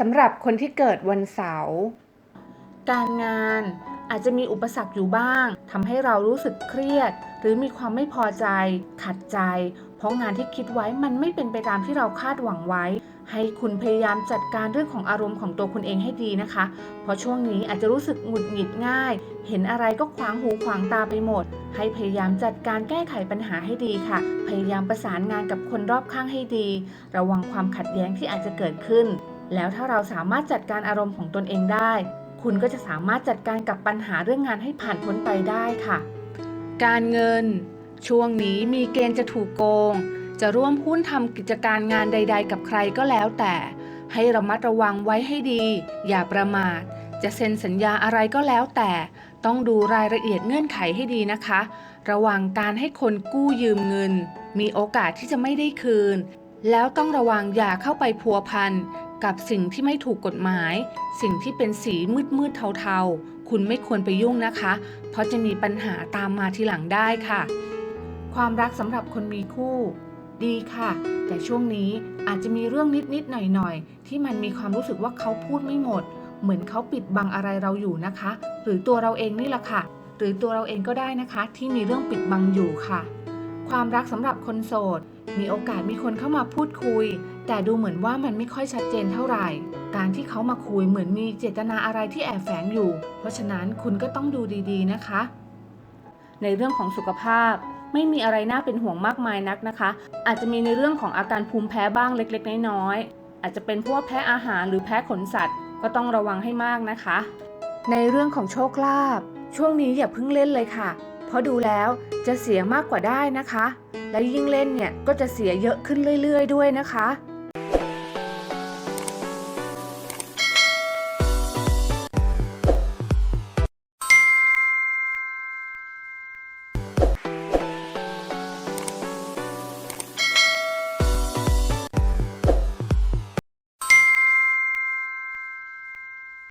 สำหรับคนที่เกิดวันเสาร์ การงานอาจจะมีอุปสรรคอยู่บ้างทำให้เรารู้สึกเครียด หรือมีความไม่พอใจ ขัดใจ เพราะงานที่คิดไว้มันไม่เป็นไปตามที่เราคาดหวังไว้ ให้คุณพยายามจัดการเรื่องของอารมณ์ของตัวคุณเองให้ดีนะคะ เพราะช่วงนี้อาจจะรู้สึกหงุดหงิดง่าย เห็นอะไรก็ขวางหูขวางตาไปหมด ให้พยายามจัดการแก้ไขปัญหาให้ดีค่ะ พยายามประสานงานกับคนรอบข้างให้ดี ระวังความขัดแย้งที่อาจจะเกิดขึ้น แล้วถ้าเราสามารถจัดการอารมณ์ของตนเองได้ คุณก็จะสามารถจัดการกับปัญหาเรื่องงานให้ผ่านพ้นไปได้ค่ะ การเงิน ช่วงนี้มีเกณฑ์จะถูกโกง จะร่วมหุ้นทำกิจการงานใด ๆ กับใครก็แล้วแต่ ให้ระมัดระวังไว้ให้ดี อย่าประมาท จะเซ็นสัญญาอะไรก็แล้วแต่ ต้องดูรายละเอียดเงื่อนไขให้ดีนะคะ ระวังการให้คนกู้ยืมเงิน มีโอกาสที่จะไม่ได้คืน แล้วต้องระวังอย่าเข้าไปพัวพัน กับสิ่งที่ไม่ถูกกฎหมาย สิ่งที่เป็นสีมืดๆเทาๆ คุณไม่ควรไปยุ่งนะคะ เพราะจะมีปัญหาตามมาทีหลังได้ค่ะ ความรักสำหรับคนมีคู่ ดีค่ะ แต่ช่วงนี้อาจจะมีเรื่องนิดๆหน่อยๆ ที่มันมีความรู้สึกว่าเขาพูดไม่หมด เหมือนเขาปิดบังอะไรเราอยู่นะคะ หรือตัวเราเองนี่แหละค่ะ หรือตัวเราเองก็ได้นะคะ ที่มีเรื่องปิดบังอยู่ค่ะ ความรักสำหรับคนโสด มีโอกาสมีคนเข้ามาพูดคุย แต่ดูเหมือนว่ามันไม่ค่อยชัดเจนเท่าไหร่ การที่เขามาคุยเหมือนมีเจตนาอะไรที่แอบแฝงอยู่ เพราะฉะนั้นคุณก็ต้องดูดีๆนะคะ ในเรื่องของสุขภาพไม่มีอะไรน่าเป็นห่วงมากมายนักนะคะ อาจจะมีในเรื่องของอาการภูมิแพ้บ้างเล็กๆ น้อยๆอาจจะเป็นพวกแพ้อาหารหรือแพ้ขนสัตว์ ก็ต้องระวังให้มากนะคะ ในเรื่องของโชคลาภช่วงนี้อย่าเพิ่งเล่นเลยค่ะเพ ราะดูแล้วจะเสียมากกว่าได้นะคะ และยิ่งเล่นเนี่ยก็จะเสียเยอะขึ้นเรื่อย ๆ ด้วยนะคะ